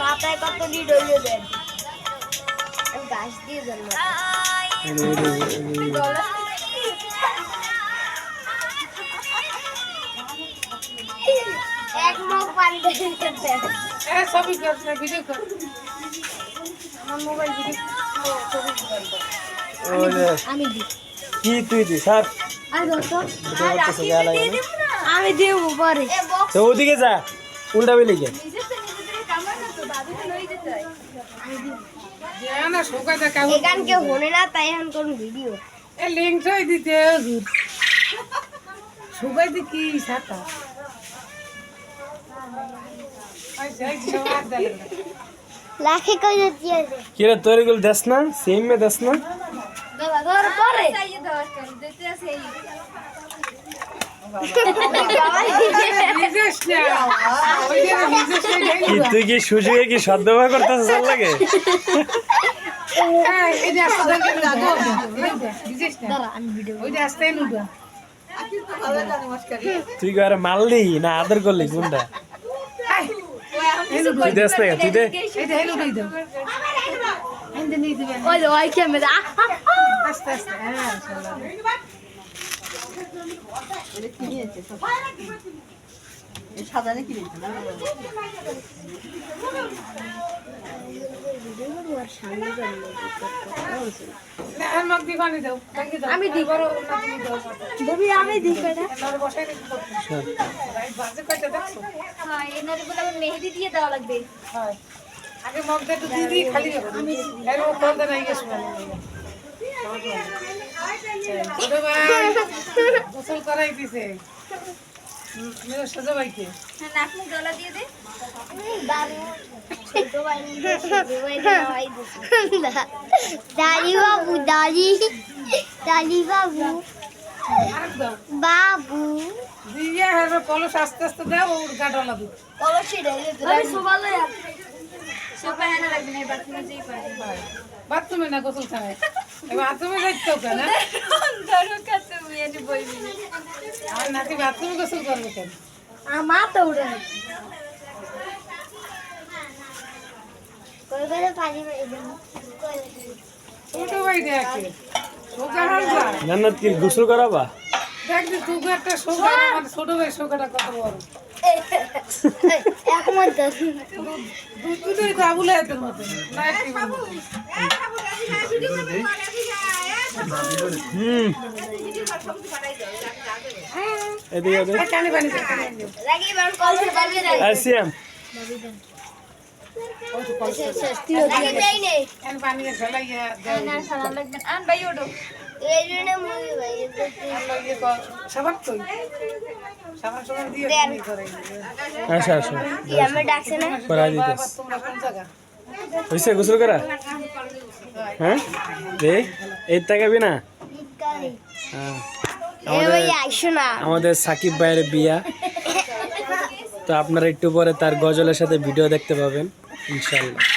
মাথায় কত লিড হইলে দেন গাছ দিয়ে দেন এক মুখ পানি দেন এ ছবি কর। না ভিডিও কর আমার মোবাইল ভিডিও ছবি কি তুই দি স্যার আর আমি আমি দিব পরে। তো ওদিকে যা উল্টা বেলে গিয়ে যে না এখান কেউ হনে না তাই এখন কোন ভিডিও। এ লিঙ্ক ছয় দিতে হুজুর শোকাই দি কি সাতা এই সবার দালে লাখে কই আছে কি রে তোর এগুলো দেস না? সেম মে দেস না? দাদা পরে তুই কি সুযোগে কি সদ্ব্যবহার করতেছিস লাগে তুই কি মারলি না আদর করলি কোনটা তুই দেস না তুই দে। এই যে হেলু দই দাও এন্ড নিয়ে দিবেন ওই ওই ক্যামেরা আস্তে আস্তে হ্যাঁ না আর মগ দি দাও। আমি দি তুমি আমি দেখছ? হ্যাঁ এনারে বলে আমার মেহেদি দিয়ে দেওয়া লাগবে। আগে মগ দে তো দিদি খালি আমি এর পর্দা নাই গেছ। মানে গোসল করাই দিছে মেরে সোজা ভাইকে। হ্যাঁ নাক মুখ গলা দিয়ে দে। দাদু ছোট ভাই ছোট ভাই দেওয়াই দিছে দাদি বাবু দাদি দাদি বাবু বাবু দিয়ে কলস আস্তে আস্তে দাও ওর গাডলা দুধ কলসি বাথরুমে না। গোসল খায় এবার বাথরুমে যাইতে বইবি আর নাকি বাথরুমে গোসল করবে কেন? আমা তো উড়ে জান্নাত কি গোসল করাবা? দেখ যে তুই একটা সোজা আমার ছোট ভাই সোজাটা কত বড় এক মত দুধ দুধের তো আবুলে এতের মতো। না একটি বন্ধু। হুম। এদিকে এদিকে পানি পানি লাগি বার কলসি পানি দে আসিয়াম ওই তো কলস। লাগি দেই নে। পানি দিয়ে ঢালাইয়া না সালাম লাগবে আন ভাই ওডো ইয়ে কর। গোসল হ্যাঁ? এই তাকাবি হ্যাঁ। না। আমাদের সাকিব ভাইয়ের বিয়া। তো আপনারা একটু পরে তার গজলের সাথে ভিডিও দেখতে পাবেন ইনশাল্লাহ